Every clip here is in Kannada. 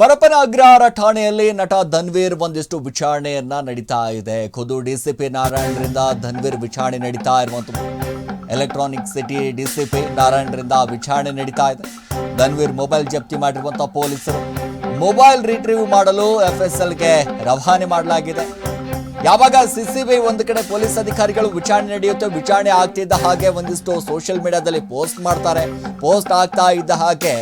ಪರಪನ ಅಗ್ರಹಾರ ಠಾಣೆಯಲ್ಲಿ ನಟ ಧನ್ವೀರ್ ಒಂದಿಷ್ಟು ವಿಚಾರಣೆಯನ್ನ ನಡೀತಾ ಇದೆ. ಖುದ್ದು ಡಿಸಿಪಿ ನಾರಾಯಣರಿಂದ ಧನ್ವೀರ್ ವಿಚಾರಣೆ ನಡೀತಾ ಇರುವಂಥದ್ದು ಎಲೆಕ್ಟ್ರಾನಿಕ್ ಸಿಟಿ ಡಿಸಿಪಿ ನಾರಾಯಣರಿಂದ ವಿಚಾರಣೆ ನಡೀತಾ ಇದೆ. ಧನ್ವೀರ್ ಮೊಬೈಲ್ ಜಪ್ತಿ ಮಾಡಿರುವಂತಹ ಪೊಲೀಸರು. ಮೊಬೈಲ್ ರಿಟ್ರೀವ್ ಮಾಡಲು ಎಫ್ ಎಸ್ ಎಲ್ಗೆ ರವಾನೆ ಮಾಡಲಾಗಿದೆ. ಯಾವಾಗ ಸಿಸಿಬಿ ಒಂದು ಕಡೆ ಪೊಲೀಸ್ ಅಧಿಕಾರಿಗಳು ವಿಚಾರಣೆ ನಡೆಯುತ್ತೆ ವಿಚಾರಣೆ ಆಗ್ತಿದ್ದ ಹಾಗೆ ಒಂದಿಷ್ಟು ಸೋಷಿಯಲ್ ಮೀಡಿಯಾದಲ್ಲಿ ಪೋಸ್ಟ್ ಮಾಡ್ತಾರೆ. ಪೋಸ್ಟ್ ಆಗ್ತಾ ಇದ್ದ ಹಾಗೆ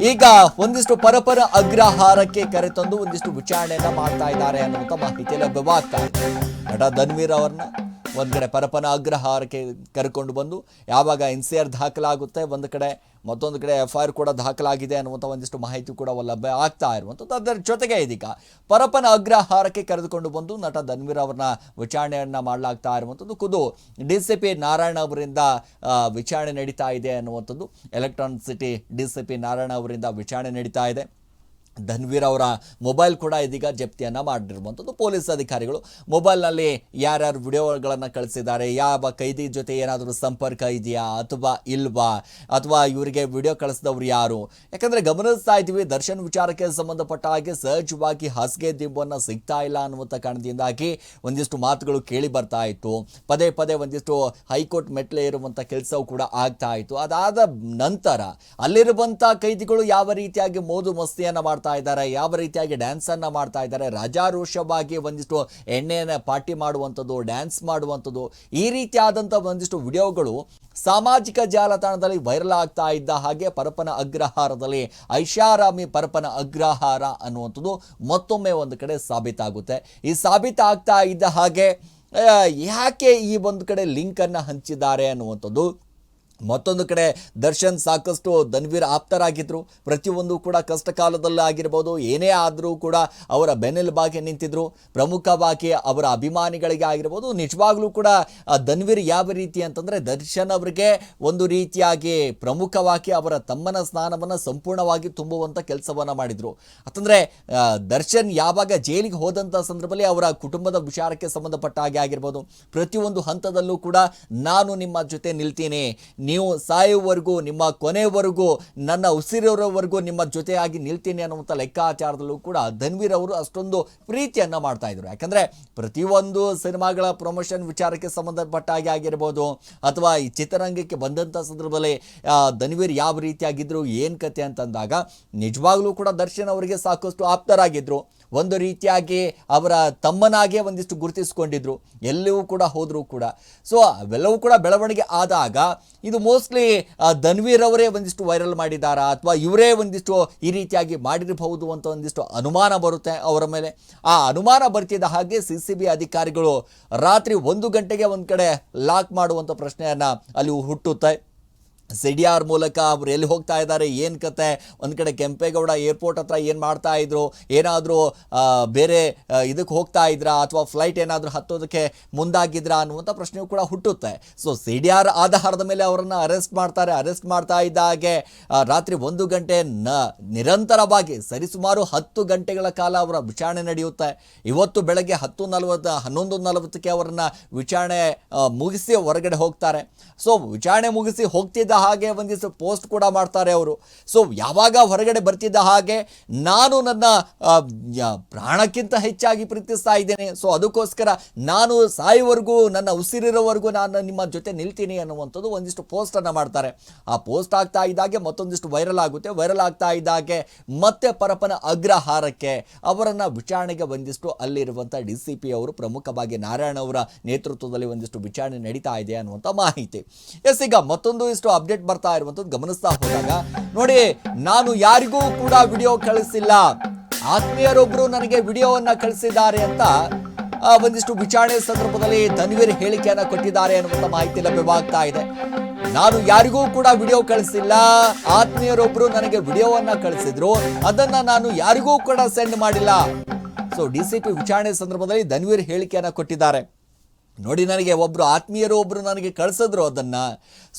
ಈಗ ಒಂದಿಷ್ಟು ಪರಪರ ಅಗ್ರಹಾರಕ್ಕೆ ಕರೆತಂದು ಒಂದಿಷ್ಟು ವಿಚಾರಣೆಯನ್ನ ಮಾಡ್ತಾ ಇದ್ದಾರೆ ಅನ್ನುವಂಥ ಮಾಹಿತಿ ಲಭ್ಯವಾಗ್ತಾ ಇದೆ. ನಟ ಧನ್ವೀರ್ ಅವರನ್ನ ಒಂದ್ ಕಡೆ ಪರಪನ ಅಗ್ರಹಾರಕ್ಕೆ ಕರ್ಕೊಂಡು ಬಂದು ಯಾವಾಗ ಎನ್ ಸಿ ಆರ್ ದಾಖಲಾಗುತ್ತೆ, ಒಂದು ಕಡೆ ಮತ್ತೊಂದು ಕಡೆ ಎಫ್ ಐ ಆರ್ ಕೂಡ ದಾಖಲಾಗಿದೆ ಅನ್ನುವಂಥ ಒಂದಿಷ್ಟು ಮಾಹಿತಿ ಕೂಡ ಲಭ್ಯ ಆಗ್ತಾ ಇರುವಂಥದ್ದು ಅದರ ಜೊತೆಗೆ ಇದೀಗ ಪರಪನ ಅಗ್ರಹಾರಕ್ಕೆ ಕರೆದುಕೊಂಡು ಬಂದು ನಟ ಧನ್ವೀರ್ ಅವ್ರನ್ನ ವಿಚಾರಣೆಯನ್ನು ಮಾಡಲಾಗ್ತಾ ಇರುವಂಥದ್ದು ಖುದ್ದು ಡಿ ಸಿ ಪಿ ನಾರಾಯಣ ಅವರಿಂದ ವಿಚಾರಣೆ ನಡೀತಾ ಇದೆ ಅನ್ನುವಂಥದ್ದು electronic city D C P Narayana ಅವರಿಂದ ವಿಚಾರಣೆ ನಡೀತಾ ಇದೆ. ಧನ್ವೀರ್ ಅವರ ಮೊಬೈಲ್ ಕೂಡ ಇದೀಗ ಜಪ್ತಿಯನ್ನು ಮಾಡಿರುವಂಥದ್ದು ಪೊಲೀಸ್ ಅಧಿಕಾರಿಗಳು ಮೊಬೈಲ್ನಲ್ಲಿ ಯಾರ್ಯಾರು ವಿಡಿಯೋಗಳನ್ನು ಕಳಿಸಿದ್ದಾರೆ, ಯಾವ ಕೈದಿ ಜೊತೆ ಏನಾದರೂ ಸಂಪರ್ಕ ಇದೆಯಾ ಅಥವಾ ಇಲ್ವಾ, ಅಥವಾ ಇವರಿಗೆ ವಿಡಿಯೋ ಕಳಿಸಿದವರು ಯಾರು? ಯಾಕಂದರೆ ಗಮನಿಸ್ತಾ ಇದ್ದೀವಿ, ದರ್ಶನ್ ವಿಚಾರಕ್ಕೆ ಸಂಬಂಧಪಟ್ಟ ಹಾಗೆ ಸಹಜವಾಗಿ ಹಾಸಿಗೆ ದಿಬ್ಬನ್ನು ಸಿಗ್ತಾ ಇಲ್ಲ ಅನ್ನುವಂಥ ಕಾರಣದಿಂದಾಗಿ ಒಂದಿಷ್ಟು ಮಾತುಗಳು ಕೇಳಿ ಬರ್ತಾ ಇತ್ತು. ಪದೇ ಪದೇ ಒಂದಿಷ್ಟು ಹೈಕೋರ್ಟ್ ಮೆಟ್ಲೆ ಇರುವಂಥ ಕೆಲಸವೂ ಕೂಡ ಆಗ್ತಾ ಇತ್ತು. ಅದಾದ ನಂತರ ಅಲ್ಲಿರುವಂಥ ಕೈದಿಗಳು ಯಾವ ರೀತಿಯಾಗಿ ಮೋದು ಮಸ್ತಿಯನ್ನು ಮಾಡ್ತಾ ಇದ್ದಾರೆ, ಯಾವ ರೀತಿಯಾಗಿ ಡ್ಯಾನ್ಸನ್ನು ಮಾಡ್ತಾ ಇದ್ದಾರೆ, ರಾಜಾರೋಷವಾಗಿ ಒಂದಿಷ್ಟು ಎಣ್ಣೆಯನ್ನು ಪಾರ್ಟಿ ಮಾಡುವಂಥದ್ದು ಡ್ಯಾನ್ಸ್ ಮಾಡುವಂಥದ್ದು, ಈ ರೀತಿಯಾದಂಥ ಒಂದಿಷ್ಟು ವಿಡಿಯೋಗಳು ಸಾಮಾಜಿಕ ಜಾಲತಾಣದಲ್ಲಿ ವೈರಲ್ ಆಗ್ತಾ ಇದ್ದ ಹಾಗೆ ಪರಪನ ಅಗ್ರಹಾರದಲ್ಲಿ ಐಷಾರಾಮಿ ಪರಪನ ಅಗ್ರಹಾರ ಅನ್ನುವಂಥದ್ದು ಮತ್ತೊಮ್ಮೆ ಒಂದು ಕಡೆ ಸಾಬೀತಾಗುತ್ತೆ. ಈ ಸಾಬೀತಾಗ್ತಾ ಇದ್ದ ಹಾಗೆ ಯಾಕೆ ಈ ಒಂದು ಕಡೆ ಲಿಂಕನ್ನು ಹಂಚಿದ್ದಾರೆ ಅನ್ನುವಂಥದ್ದು ಮತ್ತೊಂದು ಕಡೆ ದರ್ಶನ್ ಸಾಕಷ್ಟು ಧನ್ವೀರ್ ಆಪ್ತರಾಗಿದ್ದರು ಪ್ರತಿಯೊಂದು ಕೂಡ ಕಷ್ಟ ಕಾಲದಲ್ಲಿ ಆಗಿರ್ಬೋದು. ಏನೇ ಆದರೂ ಕೂಡ ಅವರ ಬೆನ್ನೆಲುಬಾಗಿ ನಿಂತಿದ್ರು. ಪ್ರಮುಖವಾಗಿ ಅವರ ಅಭಿಮಾನಿಗಳಿಗೆ ಆಗಿರ್ಬೋದು. ನಿಜವಾಗ್ಲೂ ಕೂಡ ಧನ್ವೀರ್ ಯಾವ ರೀತಿ ಅಂತಂದರೆ ದರ್ಶನ್ ಅವರಿಗೆ ಒಂದು ರೀತಿಯಾಗಿ ಪ್ರಮುಖವಾಗಿ ಅವರ ತಮ್ಮನ ಸ್ನಾನವನ್ನು ಸಂಪೂರ್ಣವಾಗಿ ತುಂಬುವಂಥ ಕೆಲಸವನ್ನು ಮಾಡಿದರು. ಅಂತಂದರೆ ದರ್ಶನ್ ಯಾವಾಗ ಜೈಲಿಗೆ ಹೋದಂಥ ಸಂದರ್ಭದಲ್ಲಿ ಅವರ ಕುಟುಂಬದ ವಿಚಾರಕ್ಕೆ ಸಂಬಂಧಪಟ್ಟ ಹಾಗೆ ಆಗಿರ್ಬೋದು. ಪ್ರತಿಯೊಂದು ಹಂತದಲ್ಲೂ ಕೂಡ, ನಾನು ನಿಮ್ಮ ಜೊತೆ ನಿಲ್ತೀನಿ. ನೀವು ಸಾಯುವವರೆಗೂ, ನಿಮ್ಮ ಕೊನೆಯವರೆಗೂ ನನ್ನ ಉಸಿರೋವರೆಗೂ ನಿಮ್ಮ ಜೊತೆಯಾಗಿ ನಿಲ್ತೀನಿ ಅನ್ನುವಂಥ ಲೆಕ್ಕಾಚಾರದಲ್ಲೂ ಕೂಡ ಧನ್ವೀರ್ ಅವರು ಅಷ್ಟೊಂದು ಪ್ರೀತಿಯನ್ನು ಮಾಡ್ತಾ ಇದ್ರು. ಯಾಕಂದರೆ ಪ್ರತಿಯೊಂದು ಸಿನಿಮಾಗಳ ಪ್ರಮೋಷನ್ ವಿಚಾರಕ್ಕೆ ಸಂಬಂಧಪಟ್ಟ ಹಾಗೆ ಆಗಿರ್ಬೋದು, ಅಥವಾ ಈ ಚಿತ್ರರಂಗಕ್ಕೆ ಬಂದಂಥ ಸಂದರ್ಭದಲ್ಲಿ ಧನ್ವೀರ್ ಯಾವ ರೀತಿಯಾಗಿದ್ದರು ಏನು ಕತೆ ಅಂತಂದಾಗ ನಿಜವಾಗ್ಲೂ ಕೂಡ ದರ್ಶನ್ ಅವರಿಗೆ ಸಾಕಷ್ಟು ಆಪ್ತರಾಗಿದ್ದರು ಒಂದು ರೀತಿಯಾಗಿ ಅವರ ತಮ್ಮನಾಗೆ ಒಂದಿಷ್ಟು ಗುರುತಿಸ್ಕೊಂಡಿದ್ರು. ಎಲ್ಲವೂ ಕೂಡ ಹೋದರೂ ಕೂಡ. ಸೊ ಅವೆಲ್ಲವೂ ಕೂಡ ಬೆಳವಣಿಗೆ ಆದಾಗ ಇದು ಮೋಸ್ಟ್ಲಿ ಧನ್ವೀರ್ ಅವರೇ ಒಂದಿಷ್ಟು ವೈರಲ್ ಮಾಡಿದ್ದಾರಾ? ಅಥವಾ ಇವರೇ ಒಂದಿಷ್ಟು ಈ ರೀತಿಯಾಗಿ ಮಾಡಿರಬಹುದು ಅಂತ ಒಂದಿಷ್ಟು ಅನುಮಾನ ಬರುತ್ತೆ ಅವರ ಮೇಲೆ? ಆ ಅನುಮಾನ ಬರ್ತಿದ್ದ ಹಾಗೆ ಸಿ ಸಿ ಬಿ ಅಧಿಕಾರಿಗಳು ರಾತ್ರಿ ಒಂದು ಗಂಟೆಗೆ ಒಂದು ಕಡೆ ಲಾಕ್ ಮಾಡುವಂಥ ಪ್ರಶ್ನೆಯನ್ನು ಅಲ್ಲಿ ಹುಟ್ಟುತ್ತೆ. ಸಿಡಿಆರ್ ಮೂಲಕ ಅವ್ರು ಎಲ್ಲಿ ಹೋಗ್ತಾ ಇದ್ದಾರೆ, ಏನು ಕತೆ? ಒಂದು ಕಡೆ ಕೆಂಪೇಗೌಡ ಏರ್ಪೋರ್ಟ್ ಹತ್ರ ಏನು ಮಾಡ್ತಾ ಇದ್ರು? ಏನಾದರೂ ಬೇರೆ ಇದಕ್ಕೆ ಹೋಗ್ತಾ ಇದ್ರಾ? ಅಥವಾ ಫ್ಲೈಟ್ ಏನಾದರೂ ಹತ್ತೋದಕ್ಕೆ ಮುಂದಾಗಿದ್ರಾ ಅನ್ನುವಂಥ ಪ್ರಶ್ನೆಯೂ ಕೂಡ ಹುಟ್ಟುತ್ತೆ. ಸೊ ಸಿ ಡಿ ಆರ್ ಆಧಾರದ ಮೇಲೆ ಅವರನ್ನು ಅರೆಸ್ಟ್ ಮಾಡ್ತಾರೆ ಅರೆಸ್ಟ್ ಮಾಡ್ತಾ ಇದ್ದ ಹಾಗೆ ರಾತ್ರಿ ಒಂದು ಗಂಟೆ ನ, ನಿರಂತರವಾಗಿ ಸರಿಸುಮಾರು ಹತ್ತು ಗಂಟೆಗಳ ಕಾಲ ಅವರ ವಿಚಾರಣೆ ನಡೆಯುತ್ತೆ. ಇವತ್ತು ಬೆಳಗ್ಗೆ ಹತ್ತು ನಲವತ್ತು, ಹನ್ನೊಂದು ನಲವತ್ತಕ್ಕೆ ಅವರನ್ನು ವಿಚಾರಣೆ ಮುಗಿಸಿ ಹೊರಗಡೆ ಹೋಗ್ತಾರೆ. ಸೊ ವಿಚಾರಣೆ ಮುಗಿಸಿ ಹೋಗ್ತಿದ್ದ ಹಾಗೆ ಒಂದಿಷ್ಟು ಪೋಸ್ಟ್ ಕೂಡ ಮಾಡ್ತಾರೆ ಅವರು. ಸೊ ಯಾವಾಗ ಹೊರಗಡೆ ಬರ್ತಿದ್ದ ಹಾಗೆ ನಾನು ನನ್ನ ಪ್ರಾಣಕ್ಕಿಂತ ಹೆಚ್ಚಾಗಿ ಪ್ರೀತಿಸ್ತಾ ಇದ್ದೇನೆ. ಸೊ ಅದಕ್ಕೋಸ್ಕರ ನಾನು ಸಾಯುವವರೆಗೂ, ನನ್ನ ಉಸಿರಿರೋವರೆಗೂ ನಾನು ನಿಮ್ಮ ಜೊತೆ ನಿಲ್ತೀನಿ ಅನ್ನುವಂಥದ್ದು ಒಂದಿಷ್ಟು ಪೋಸ್ಟನ್ನು ಮಾಡ್ತಾರೆ. ಆ ಪೋಸ್ಟ್ ಆಗ್ತಾ ಇದ್ದಾಗೆ ಮತ್ತೊಂದಿಷ್ಟು ವೈರಲ್ ಆಗುತ್ತೆ. ವೈರಲ್ ಆಗ್ತಾ ಇದ್ದಾಗೆ ಮತ್ತೆ ಪರಪನ ಅಗ್ರಹಾರಕ್ಕೆ ಅವರನ್ನು ವಿಚಾರಣೆಗೆ ಒಂದಿಷ್ಟು ಅಲ್ಲಿರುವಂಥ ಡಿ ಸಿ ಪಿ ಅವರು, ಪ್ರಮುಖವಾಗಿ ನಾರಾಯಣ ಅವರ ನೇತೃತ್ವದಲ್ಲಿ ಒಂದಿಷ್ಟು ವಿಚಾರಣೆ ನಡೀತಾ ಇದೆ ಅನ್ನುವಂಥ ಮಾಹಿತಿ. ಎಸ್, ಈಗ ಮತ್ತೊಂದು ಇಷ್ಟು ಅಪ್ಡೇಟ್ ಬರ್ತಾ ಇರುವಂಥದ್ದು ಗಮನಿಸ್ತಾ ಹೋದಾಗ, ನೋಡಿ, ನಾನು ಯಾರಿಗೂ ಕೂಡ ವಿಡಿಯೋ ಕಳಿಸಿಲ್ಲ. ಆತ್ಮೀಯರೊಬ್ಬರು ನನಗೆ ವಿಡಿಯೋವನ್ನ ಕಳಿಸಿದ್ದಾರೆ ಅಂತ ಒಂದಿಷ್ಟು ವಿಚಾರಣೆ ಸಂದರ್ಭದಲ್ಲಿ ಧನ್ವೀರ್ ಹೇಳಿಕೆಯನ್ನ ಕೊಟ್ಟಿದ್ದಾರೆ ಅನ್ನುವಂಥ ಮಾಹಿತಿ ಲಭ್ಯವಾಗ್ತಾ ಇದೆ. ನಾನು ಯಾರಿಗೂ ಕೂಡ ವಿಡಿಯೋ ಕಳಿಸಿಲ್ಲ. ಆತ್ಮೀಯರೊಬ್ಬರು ನನಗೆ ವಿಡಿಯೋವನ್ನ ಕಳಿಸಿದ್ರು. ಅದನ್ನ ನಾನು ಯಾರಿಗೂ ಕೂಡ ಸೆಂಡ್ ಮಾಡಿಲ್ಲ. ಸೊ ಡಿ ಸಿ ಪಿ ವಿಚಾರಣೆ ಸಂದರ್ಭದಲ್ಲಿ ಧನ್ವೀರ್ ಹೇಳಿಕೆಯನ್ನ ಕೊಟ್ಟಿದ್ದಾರೆ. ನೋಡಿ ನನಗೆ ಒಬ್ಬರು ಆತ್ಮೀಯರು ಒಬ್ಬರು ನನಗೆ ಕಳಿಸಿದ್ರು ಅದನ್ನು.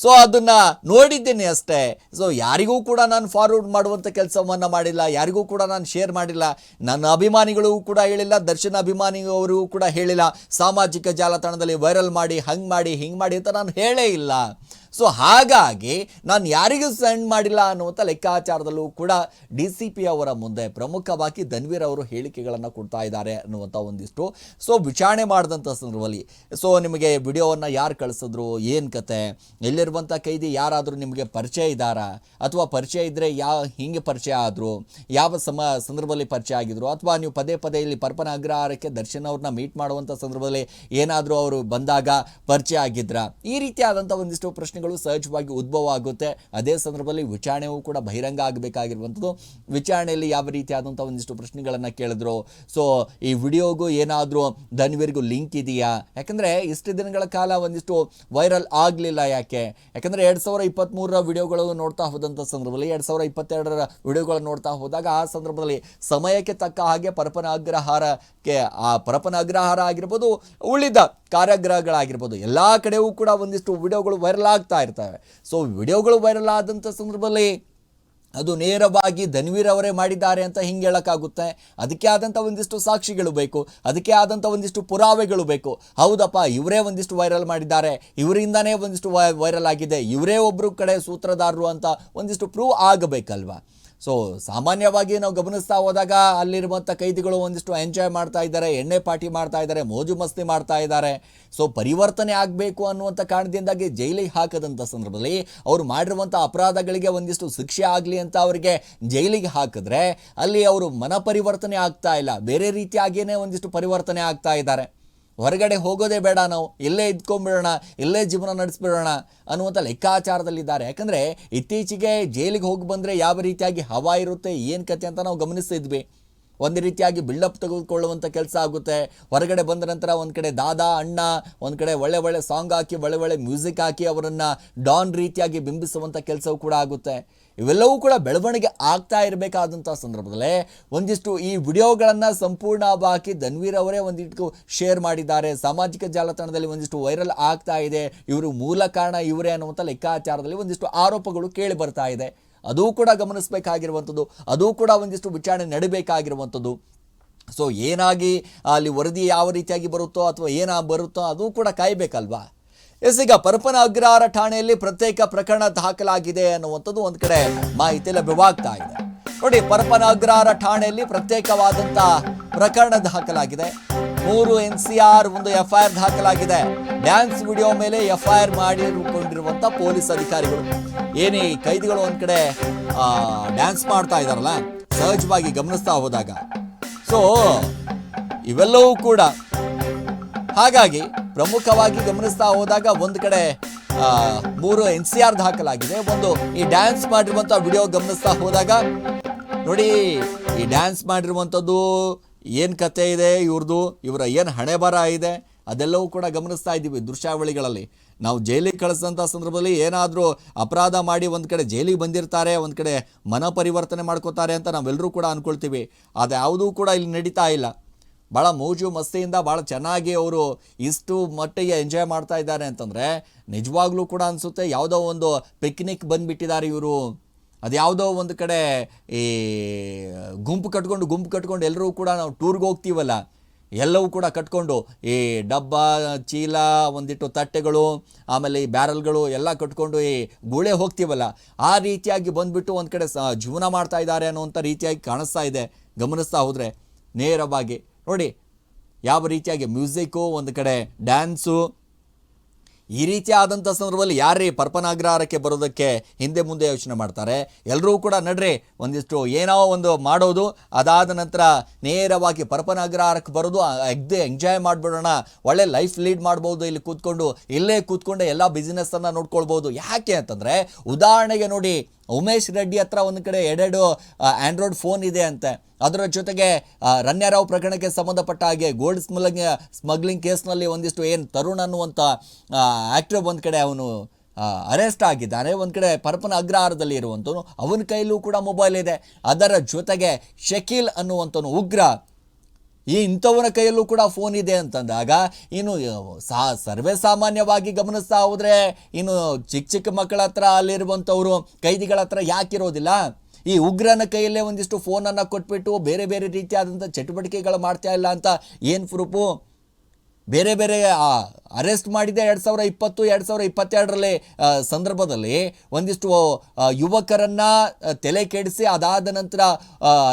ಸೊ ಅದನ್ನು ನೋಡಿದ್ದೇನೆ ಅಷ್ಟೇ. ಸೊ ಯಾರಿಗೂ ಕೂಡ ನಾನು ಫಾರ್ವರ್ಡ್ ಮಾಡುವಂಥ ಕೆಲಸವನ್ನು ಮಾಡಿಲ್ಲ, ಯಾರಿಗೂ ಕೂಡ ನಾನು ಶೇರ್ ಮಾಡಿಲ್ಲ, ನನ್ನ ಅಭಿಮಾನಿಗಳಿಗೂ ಕೂಡ ಹೇಳಿಲ್ಲ, ದರ್ಶನ ಅಭಿಮಾನಿಗಳವರಿಗೂ ಕೂಡ ಹೇಳಿಲ್ಲ, ಸಾಮಾಜಿಕ ಜಾಲತಾಣದಲ್ಲಿ ವೈರಲ್ ಮಾಡಿ, ಹಂಗೆ ಮಾಡಿ, ಹಿಂಗೆ ಮಾಡಿ ಅಂತ ನಾನು ಹೇಳೇ ಇಲ್ಲ. ಸೊ ಹಾಗಾಗಿ ನಾನು ಯಾರಿಗೂ ಸೆಂಡ್ ಮಾಡಿಲ್ಲ ಅನ್ನುವಂಥ ಲೆಕ್ಕಾಚಾರದಲ್ಲೂ ಕೂಡ ಡಿ ಸಿ ಪಿ ಅವರ ಮುಂದೆ ಪ್ರಮುಖವಾಗಿ ಧನ್ವೀರ್ ಅವರು ಹೇಳಿಕೆಗಳನ್ನು ಕೊಡ್ತಾ ಇದ್ದಾರೆ ಅನ್ನುವಂಥ ಒಂದಿಷ್ಟು. ಸೊ ವಿಚಾರಣೆ ಮಾಡಿದಂಥ ಸಂದರ್ಭದಲ್ಲಿ ಸೊ ನಿಮಗೆ ವಿಡಿಯೋವನ್ನು ಯಾರು ಕಳಿಸಿದ್ರು, ಏನು ಕತೆ ಎಲ್ಲಿರುವಂಥ ಕೈದಿ, ಯಾರಾದರೂ ನಿಮಗೆ ಪರಿಚಯ ಇದ್ದಾರಾ, ಅಥವಾ ಪರಿಚಯ ಇದ್ದರೆ ಯಾವ ಹಿಂಗೆ ಪರಿಚಯ ಆದರು, ಯಾವ ಸಮ, ಸಂದರ್ಭದಲ್ಲಿ ಪರಿಚಯ ಆಗಿದ್ರು, ಅಥವಾ ನೀವು ಪದೇ ಪದೇ ಇಲ್ಲಿ ಪರ್ಪನ ಅಗ್ರಹಾರಕ್ಕೆ ದರ್ಶನ್ ಅವ್ರನ್ನ ಮೀಟ್ ಮಾಡುವಂಥ ಸಂದರ್ಭದಲ್ಲಿ ಏನಾದರೂ ಅವರು ಬಂದಾಗ ಪರಿಚಯ ಆಗಿದ್ರ, ಈ ರೀತಿಯಾದಂಥ ಒಂದಿಷ್ಟು ಪ್ರಶ್ನೆಗಳು ಸಹಜವಾಗಿ ಉದ್ಭವ ಆಗುತ್ತೆ. ಅದೇ ಸಂದರ್ಭದಲ್ಲಿ ವಿಚಾರಣೆಯೂ ಕೂಡ ಬಹಿರಂಗ ಆಗಬೇಕಾಗಿರುವಂಥದ್ದು. ವಿಚಾರಣೆಯಲ್ಲಿ ಯಾವ ರೀತಿಯಾದಂಥ ಒಂದಿಷ್ಟು ಪ್ರಶ್ನೆಗಳನ್ನು ಕೇಳಿದ್ರು. ಸೊ ಈ ವಿಡಿಯೋಗೂ ಏನಾದರೂ ಧನ್ವೀರ್ಗೂ ಲಿಂಕ್ ಇದೆಯಾ? ಯಾಕಂದರೆ ಇಷ್ಟು ದಿನಗಳ ಕಾಲ ಒಂದಿಷ್ಟು ವೈರಲ್ ಆಗಲಿಲ್ಲ ಯಾಕೆ? ಯಾಕಂದರೆ ಎರಡು ಸಾವಿರ ಇಪ್ಪತ್ತ್ಮೂರರ ವಿಡಿಯೋಗಳು ನೋಡ್ತಾ ಹೋದಂಥ ಸಂದರ್ಭದಲ್ಲಿ, ಎರಡು ಸಾವಿರ ಇಪ್ಪತ್ತೆರಡರ ವಿಡಿಯೋಗಳನ್ನು ನೋಡ್ತಾ ಹೋದಾಗ ಆ ಸಂದರ್ಭದಲ್ಲಿ ಸಮಯಕ್ಕೆ ತಕ್ಕ ಹಾಗೆ ಪರಪನ ಅಗ್ರಹಾರಕ್ಕೆ, ಆ ಪರಪನ ಅಗ್ರಹಾರ ಆಗಿರ್ಬೋದು, ಉಳಿದ ಕಾರ್ಯಾಗ್ರಹಗಳಾಗಿರ್ಬೋದು, ಎಲ್ಲ ಕಡೆಯೂ ಕೂಡ ಒಂದಿಷ್ಟು ವಿಡಿಯೋಗಳು ವೈರಲ್ ಆಗ್ತಾ ಇರ್ತವೆ. ಸೊ ವಿಡಿಯೋಗಳು ವೈರಲ್ ಆದಂಥ ಸಂದರ್ಭದಲ್ಲಿ ಅದು ನೇರವಾಗಿ ಧನ್ವೀರ್ ಅವರೇ ಮಾಡಿದ್ದಾರೆ ಅಂತ ಹಿಂಗೆ ಹೇಳೋಕ್ಕಾಗುತ್ತೆ. ಅದಕ್ಕೆ ಆದಂಥ ಒಂದಿಷ್ಟು ಸಾಕ್ಷಿಗಳು ಬೇಕು. ಅದಕ್ಕೆ ಆದಂಥ ಒಂದಿಷ್ಟು ಪುರಾವೆಗಳು ಬೇಕು. ಹೌದಪ್ಪ, ಇವರೇ ಒಂದಿಷ್ಟು ವೈರಲ್ ಮಾಡಿದ್ದಾರೆ. ಇವರಿಂದನೇ ಒಂದಿಷ್ಟು ವೈರಲ್ ಆಗಿದೆ. ಇವರೇ ಒಬ್ಬರು ಕಡೆ ಸೂತ್ರಧಾರರು ಅಂತ ಒಂದಿಷ್ಟು ಪ್ರೂವ್ ಆಗಬೇಕಲ್ವಾ? ಸೊ ಸಾಮಾನ್ಯವಾಗಿ ನಾವು ಗಮನಿಸ್ತಾ ಹೋದಾಗ ಅಲ್ಲಿರುವಂಥ ಕೈದಿಗಳು ಒಂದಿಷ್ಟು ಎಂಜಾಯ್ ಮಾಡ್ತಾ ಇದ್ದಾರೆ, ಎಣ್ಣೆ ಪಾರ್ಟಿ ಮಾಡ್ತಾ ಇದ್ದಾರೆ, ಮೋಜು ಮಸ್ತಿ ಮಾಡ್ತಾ ಇದ್ದಾರೆ. ಸೊ ಪರಿವರ್ತನೆ ಆಗಬೇಕು ಅನ್ನುವಂಥ ಕಾರಣದಿಂದಾಗಿ ಜೈಲಿಗೆ ಹಾಕದಂಥ ಸಂದರ್ಭದಲ್ಲಿ ಅವರು ಮಾಡಿರುವಂಥ ಅಪರಾಧಗಳಿಗೆ ಒಂದಿಷ್ಟು ಶಿಕ್ಷೆ ಆಗಲಿ ಅಂತ ಅವರಿಗೆ ಜೈಲಿಗೆ ಹಾಕಿದ್ರೆ ಅಲ್ಲಿ ಅವರು ಮನ ಪರಿವರ್ತನೆ ಆಗ್ತಾ ಇಲ್ಲ. ಬೇರೆ ರೀತಿಯಾಗಿಯೇ ಒಂದಿಷ್ಟು ಪರಿವರ್ತನೆ ಆಗ್ತಾ ಇದ್ದಾರೆ. ಹೊರಗಡೆ ಹೋಗೋದೇ ಬೇಡ ನಾವು, ಇಲ್ಲೇ ಇದ್ಕೊಂಡ್ಬಿಡೋಣ ಇಲ್ಲೇ ಜೀವನ ನಡೆಸ್ಬಿಡೋಣ ಅನ್ನುವಂಥ ಲೆಕ್ಕಾಚಾರದಲ್ಲಿದ್ದಾರೆ. ಯಾಕಂದರೆ ಇತ್ತೀಚೆಗೆ ಜೈಲಿಗೆ ಹೋಗಿ ಬಂದರೆ ಯಾವ ರೀತಿಯಾಗಿ ಹವಾ ಇರುತ್ತೆ, ಏನು ಕತೆ ಅಂತ ನಾವು ಗಮನಿಸ್ತಿದ್ವಿ ಒಂದು ರೀತಿಯಾಗಿ ಬಿಲ್ಡಪ್ ತೆಗೆದುಕೊಳ್ಳುವಂಥ ಕೆಲಸ ಆಗುತ್ತೆ. ಹೊರಗಡೆ ಬಂದ ನಂತರ ಒಂದು ಕಡೆ ದಾದಾ, ಅಣ್ಣ, ಒಂದು ಕಡೆ ಒಳ್ಳೆ ಒಳ್ಳೆ ಸಾಂಗ್ ಹಾಕಿ, ಒಳ್ಳೆ ಒಳ್ಳೆ ಮ್ಯೂಸಿಕ್ ಹಾಕಿ ಅವರನ್ನು ಡಾನ್ ರೀತಿಯಾಗಿ ಬಿಂಬಿಸುವಂಥ ಕೆಲಸವೂ ಕೂಡ ಆಗುತ್ತೆ. ಇವೆಲ್ಲವೂ ಕೂಡ ಬೆಳವಣಿಗೆ ಆಗ್ತಾ ಇರಬೇಕಾದಂಥ ಸಂದರ್ಭದಲ್ಲೇ ಒಂದಿಷ್ಟು ಈ ವಿಡಿಯೋಗಳನ್ನು ಸಂಪೂರ್ಣ ಸಂಪೂರ್ಣವಾಗಿ ಧನ್ವೀರ್ ಅವರೇ ಒಂದಿಟ್ಟು ಶೇರ್ ಮಾಡಿದ್ದಾರೆ. ಸಾಮಾಜಿಕ ಜಾಲತಾಣದಲ್ಲಿ ಒಂದಿಷ್ಟು ವೈರಲ್ ಆಗ್ತಾ ಇದೆ. ಇವರು ಮೂಲ ಕಾರಣ ಇವರೇ ಅನ್ನುವಂಥ ಲೆಕ್ಕಾಚಾರದಲ್ಲಿ ಒಂದಿಷ್ಟು ಆರೋಪಗಳು ಕೇಳಿ ಬರ್ತಾ ಇದೆ. ಅದೂ ಕೂಡ ಗಮನಿಸಬೇಕಾಗಿರುವಂಥದ್ದು, ಅದೂ ಕೂಡ ಒಂದಿಷ್ಟು ವಿಚಾರಣೆ ನಡಿಬೇಕಾಗಿರುವಂಥದ್ದು. ಸೊ ಏನಾಗಿ ಅಲ್ಲಿ ವರದಿ ಯಾವ ರೀತಿಯಾಗಿ ಬರುತ್ತೋ ಅಥವಾ ಏನ ಬರುತ್ತೋ ಅದು ಕೂಡ ಕಾಯಬೇಕಲ್ವಾ? ಎಸ್, ಈಗ ಪರಪನ ಅಗ್ರಹಾರ ಠಾಣೆಯಲ್ಲಿ ಪ್ರತ್ಯೇಕ ಪ್ರಕರಣ ದಾಖಲಾಗಿದೆ ಅನ್ನುವಂಥದ್ದು ಒಂದು ಕಡೆ ಮಾಹಿತಿ ಲಭ್ಯವಾಗ್ತಾ ಇದೆ. ನೋಡಿ ಪರಪನ ಅಗ್ರಹಾರ ಠಾಣೆಯಲ್ಲಿ ಪ್ರತ್ಯೇಕವಾದಂಥ ಪ್ರಕರಣ ದಾಖಲಾಗಿದೆ. ಮೂರು ಎನ್ ಸಿ ಆರ್ ಒಂದು ಎಫ್ ಐ ಆರ್ ದಾಖಲಾಗಿದೆ. ಡ್ಯಾನ್ಸ್ ವಿಡಿಯೋ ಮೇಲೆ ಎಫ್ ಐ ಆರ್ ಪೊಲೀಸ್ ಅಧಿಕಾರಿಗಳು. ಏನೇ ಕೈದಿಗಳು ಒಂದು ಕಡೆ ಡ್ಯಾನ್ಸ್ ಮಾಡ್ತಾ ಇದ್ದಾರಲ್ಲ, ಸಹಜವಾಗಿ ಗಮನಿಸ್ತಾ ಹೋದಾಗ. ಸೊ ಇವೆಲ್ಲವೂ ಕೂಡ ಹಾಗಾಗಿ ಪ್ರಮುಖವಾಗಿ ಗಮನಿಸ್ತಾ ಹೋದಾಗ ಒಂದು ಕಡೆ ಮೂರು ಎನ್ ಸಿ ಆರ್ ದಾಖಲಾಗಿದೆ ಒಂದು ಈ ಡ್ಯಾನ್ಸ್ ಮಾಡಿರುವಂಥ ವಿಡಿಯೋ ಗಮನಿಸ್ತಾ ಹೋದಾಗ, ನೋಡಿ, ಈ ಡ್ಯಾನ್ಸ್ ಮಾಡಿರುವಂಥದ್ದು ಏನು ಕತೆ ಇದೆ ಇವ್ರದ್ದು ಇವರ ಏನು ಹಣೆ ಬರ ಇದೆ ಅದೆಲ್ಲವೂ ಕೂಡ ಗಮನಿಸ್ತಾ ಇದ್ದೀವಿ ದೃಶ್ಯಾವಳಿಗಳಲ್ಲಿ. ನಾವು ಜೈಲಿಗೆ ಕಳಿಸಿದಂಥ ಸಂದರ್ಭದಲ್ಲಿ ಏನಾದರೂ ಅಪರಾಧ ಮಾಡಿ ಒಂದು ಕಡೆ ಜೈಲಿಗೆ ಬಂದಿರ್ತಾರೆ, ಒಂದು ಕಡೆ ಮನ ಪರಿವರ್ತನೆ ಮಾಡ್ಕೋತಾರೆ ಅಂತ ನಾವೆಲ್ಲರೂ ಕೂಡ ಅಂದ್ಕೊಳ್ತೀವಿ ಅದು ಯಾವುದೂ ಕೂಡ ಇಲ್ಲಿ ನಡೀತಾ ಇಲ್ಲ. ಭಾಳ ಮೋಜು ಮಸ್ತಿಯಿಂದ ಭಾಳ ಚೆನ್ನಾಗಿ ಅವರು ಇಷ್ಟು ಮಟ್ಟಿಗೆ ಎಂಜಾಯ್ ಮಾಡ್ತಾ ಇದ್ದಾರೆ ಅಂತಂದರೆ ನಿಜವಾಗ್ಲೂ ಕೂಡ ಅನಿಸುತ್ತೆ ಯಾವುದೋ ಒಂದು ಪಿಕ್ನಿಕ್ ಬಂದುಬಿಟ್ಟಿದ್ದಾರೆ ಇವರು. ಅದು ಯಾವುದೋ ಒಂದು ಕಡೆ ಈ ಗುಂಪು ಕಟ್ಕೊಂಡು ಗುಂಪು ಕಟ್ಕೊಂಡು ಎಲ್ಲರೂ ಕೂಡ ನಾವು ಟೂರ್ಗೆ ಹೋಗ್ತೀವಲ್ಲ. ಎಲ್ಲವೂ ಕೂಡ ಕಟ್ಕೊಂಡು ಈ ಡಬ್ಬ, ಚೀಲ, ಒಂದಿಟ್ಟು ತಟ್ಟೆಗಳು, ಆಮೇಲೆ ಈ ಬ್ಯಾರಲ್ಗಳು ಎಲ್ಲ ಕಟ್ಕೊಂಡು ಈ ಗುಳೆ ಹೋಗ್ತೀವಲ್ಲ, ಆ ರೀತಿಯಾಗಿ ಬಂದುಬಿಟ್ಟು ಒಂದು ಕಡೆ ಜೀವನ ಮಾಡ್ತಾ ಇದ್ದಾರೆ ಅನ್ನುವಂಥ ರೀತಿಯಾಗಿ ಕಾಣಿಸ್ತಾ ಇದೆ. ಗಮನಿಸ್ತಾ ಹೋದರೆ ನೇರವಾಗಿ ನೋಡಿ, ಯಾವ ರೀತಿಯಾಗಿ ಮ್ಯೂಸಿಕ್ಕು, ಒಂದು ಕಡೆ ಡ್ಯಾನ್ಸು ಈ ರೀತಿ ಆದಂಥ ಸಂದರ್ಭದಲ್ಲಿ ಯಾರೇ ಪರ್ಪನಾಗ್ರಹಾರಕ್ಕೆ ಬರೋದಕ್ಕೆ ಹಿಂದೆ ಮುಂದೆ ಯೋಚನೆ ಮಾಡ್ತಾರೆ? ಎಲ್ಲರೂ ಕೂಡ ನಡ್ರಿ, ಒಂದಿಷ್ಟು ಏನೋ ಒಂದು ಮಾಡೋದು, ಅದಾದ ನಂತರ ನೇರವಾಗಿ ಪರ್ಪನಾಗ್ರಹಾರಕ್ಕೆ ಬರೋದು ಎಗ್ದೆ ಎಂಜಾಯ್ ಮಾಡಿಬಿಡೋಣ, ಒಳ್ಳೆ ಲೈಫ್ ಲೀಡ್ ಮಾಡ್ಬೋದು ಇಲ್ಲಿ ಕೂತ್ಕೊಂಡು, ಇಲ್ಲೇ ಕೂತ್ಕೊಂಡೆ ಎಲ್ಲ ಬಿಸ್ನೆಸ್ಸನ್ನು ನೋಡ್ಕೊಳ್ಬೋದು. ಯಾಕೆ ಅಂತಂದರೆ, ಉದಾಹರಣೆಗೆ ನೋಡಿ ಉಮೇಶ್ ರೆಡ್ಡಿ ಹತ್ರ ಒಂದು ಕಡೆ ಎರಡೆರಡು ಆ್ಯಂಡ್ರಾಯ್ಡ್ ಫೋನ್ ಇದೆ ಅಂತೆ. ಅದರ ಜೊತೆಗೆ ರಣ್ಯಾರಾವ್ ಪ್ರಕರಣಕ್ಕೆ ಸಂಬಂಧಪಟ್ಟ ಹಾಗೆ ಗೋಲ್ಡ್ ಸ್ಮಗ್ಲಿಂಗ್ ಸ್ಮಗ್ಲಿಂಗ್ ಕೇಸ್ನಲ್ಲಿ ಒಂದಿಷ್ಟು ಏನು ತರುಣ್ ಅನ್ನುವಂಥ ಆ್ಯಕ್ಟರ್ ಒಂದು ಕಡೆ ಅವನು ಅರೆಸ್ಟ್ ಆಗಿದ್ದಾನೆ. ಒಂದು ಕಡೆ ಪರಪನ ಅಗ್ರಹಾರದಲ್ಲಿ ಇರುವಂಥವನು ಅವನ ಕೈಲೂ ಕೂಡ ಮೊಬೈಲ್ ಇದೆ. ಅದರ ಜೊತೆಗೆ ಶಕೀಲ್ ಅನ್ನುವಂಥವನು ಉಗ್ರ. ಈ ಇಂಥವನ ಕೈಯಲ್ಲೂ ಕೂಡ ಫೋನ್ ಇದೆ ಅಂತಂದಾಗ, ಇನ್ನು ಸಾ, ಸರ್ವೇ ಸಾಮಾನ್ಯವಾಗಿ ಗಮನಿಸ್ತಾ ಹೋದರೆ, ಇನ್ನು ಚಿಕ್ಕ ಚಿಕ್ಕ ಮಕ್ಕಳ ಹತ್ರ ಅಲ್ಲಿರುವಂಥವ್ರು, ಕೈದಿಗಳ ಹತ್ರ ಯಾಕಿರೋದಿಲ್ಲ? ಈ ಉಗ್ರನ ಕೈಯಲ್ಲೇ ಒಂದಿಷ್ಟು ಫೋನನ್ನು ಕೊಟ್ಬಿಟ್ಟು ಬೇರೆ ಬೇರೆ ರೀತಿಯಾದಂಥ ಚಟುವಟಿಕೆಗಳು ಮಾಡ್ತಾ ಇಲ್ಲ ಅಂತ ಏನು ಪ್ರೂಫು? ಬೇರೆ ಬೇರೆ ಅರೆಸ್ಟ್ ಮಾಡಿದೆ ಎರಡು ಸಾವಿರ ಇಪ್ಪತ್ತು, ಎರಡು ಸಾವಿರ ಇಪ್ಪತ್ತೆರಡರಲ್ಲಿ ಸಂದರ್ಭದಲ್ಲಿ ಒಂದಿಷ್ಟು ಯುವಕರನ್ನು ತಲೆ ಕೆಡಿಸಿ ಅದಾದ ನಂತರ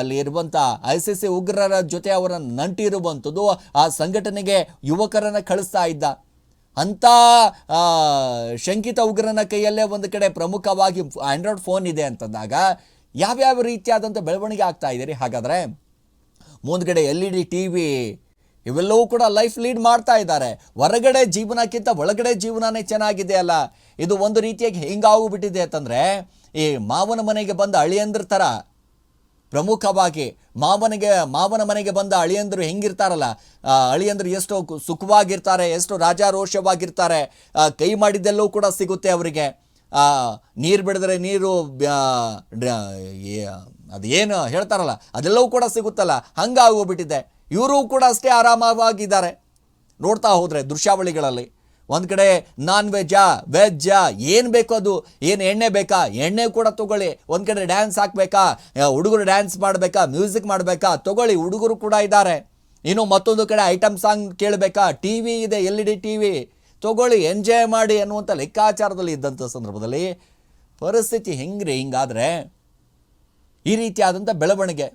ಅಲ್ಲಿ ಇರುವಂಥ ಐ ಸಿ ಸಿ ಉಗ್ರರ ಜೊತೆ ಅವರ ನಂಟಿರುವಂಥದ್ದು ಆ ಸಂಘಟನೆಗೆ ಯುವಕರನ್ನು ಕಳಿಸ್ತಾ ಇದ್ದ. ಅಂಥ ಶಂಕಿತ ಉಗ್ರನ ಕೈಯಲ್ಲೇ ಒಂದು ಕಡೆ ಪ್ರಮುಖವಾಗಿ ಆಂಡ್ರಾಯ್ಡ್ ಫೋನ್ ಇದೆ ಅಂತಂದಾಗ, ಯಾವ್ಯಾವ ರೀತಿಯಾದಂಥ ಬೆಳವಣಿಗೆ ಆಗ್ತಾ ಇದ್ದೀರಿ ಹಾಗಾದರೆ, ಮುಂದ್ಗಡೆ L E D T V ಇವೆಲ್ಲವೂ ಕೂಡ ಲೈಫ್ ಲೀಡ್ ಮಾಡ್ತಾ ಇದ್ದಾರೆ. ಹೊರಗಡೆ ಜೀವನಕ್ಕಿಂತ ಒಳಗಡೆ ಜೀವನನೇ ಚೆನ್ನಾಗಿದೆ ಅಲ್ಲ? ಇದು ಒಂದು ರೀತಿಯಾಗಿ ಹೆಂಗಾಗ್ಬಿಟ್ಟಿದೆ ಅಂತಂದರೆ, ಈ ಮಾವನ ಮನೆಗೆ ಬಂದ ಅಳಿಯಂದ್ರ ಥರ ಪ್ರಮುಖವಾಗಿ ಮಾವನಿಗೆ, ಮಾವನ ಮನೆಗೆ ಬಂದ ಅಳಿಯಂದರು ಹೆಂಗಿರ್ತಾರಲ್ಲ? ಅಳಿಯಂದರು ಎಷ್ಟು ಸುಖವಾಗಿರ್ತಾರೆ, ಎಷ್ಟು ರಾಜಾರೋಷವಾಗಿರ್ತಾರೆ. ಕೈ ಮಾಡಿದ್ದೆಲ್ಲವೂ ಕೂಡ ಸಿಗುತ್ತೆ ಅವರಿಗೆ. ನೀರು ಬಿಡಿದ್ರೆ ನೀರು ಅದು ಡ- ಏ- ಅದೇನು ಹೇಳ್ತಾರಲ್ಲ, ಅದೆಲ್ಲವೂ ಕೂಡ ಸಿಗುತ್ತಲ್ಲ? ಹಂಗಾಗೋಗ್ಬಿಟ್ಟಿದೆ ಇವರು ಕೂಡ ಅಷ್ಟೇ ಆರಾಮವಾಗಿದ್ದಾರೆ. ನೋಡ್ತಾ ಹೋದರೆ ದೃಶ್ಯಾವಳಿಗಳಲ್ಲಿ. ಒಂದು ಕಡೆ ನಾನ್ ವೆಜ್ಜಾ ವೆಜ್ಜಾ ಏನು ಬೇಕು ಅದು, ಏನು ಎಣ್ಣೆ ಬೇಕಾ, ಎಣ್ಣೆ ಕೂಡ ತಗೊಳ್ಳಿ. ಒಂದು ಕಡೆ ಡ್ಯಾನ್ಸ್ ಹಾಕ್ಬೇಕಾ ಹುಡುಗರು ಡ್ಯಾನ್ಸ್ ಮಾಡಬೇಕಾ ಮ್ಯೂಸಿಕ್ ಮಾಡಬೇಕಾ, ತಗೊಳ್ಳಿ, ಹುಡುಗರು ಕೂಡ ಇದ್ದಾರೆ. ಇನ್ನು ಮತ್ತೊಂದು ಕಡೆ ಐಟಮ್ ಸಾಂಗ್ ಕೇಳಬೇಕಾ ಟಿ ವಿ ಇದೆ L E D T V ತಗೊಳ್ಳಿ ಎಂಜಾಯ್ ಮಾಡಿ ಅನ್ನುವಂಥ ಲೆಕ್ಕಾಚಾರದಲ್ಲಿ ಇದ್ದಂಥ ಸಂದರ್ಭದಲ್ಲಿ ಪರಿಸ್ಥಿತಿ ಹೆಂಗ್ರಿ? ಹಿಂಗಾದರೆ ಈ ರೀತಿಯಾದಂಥ ಬೆಳವಣಿಗೆ.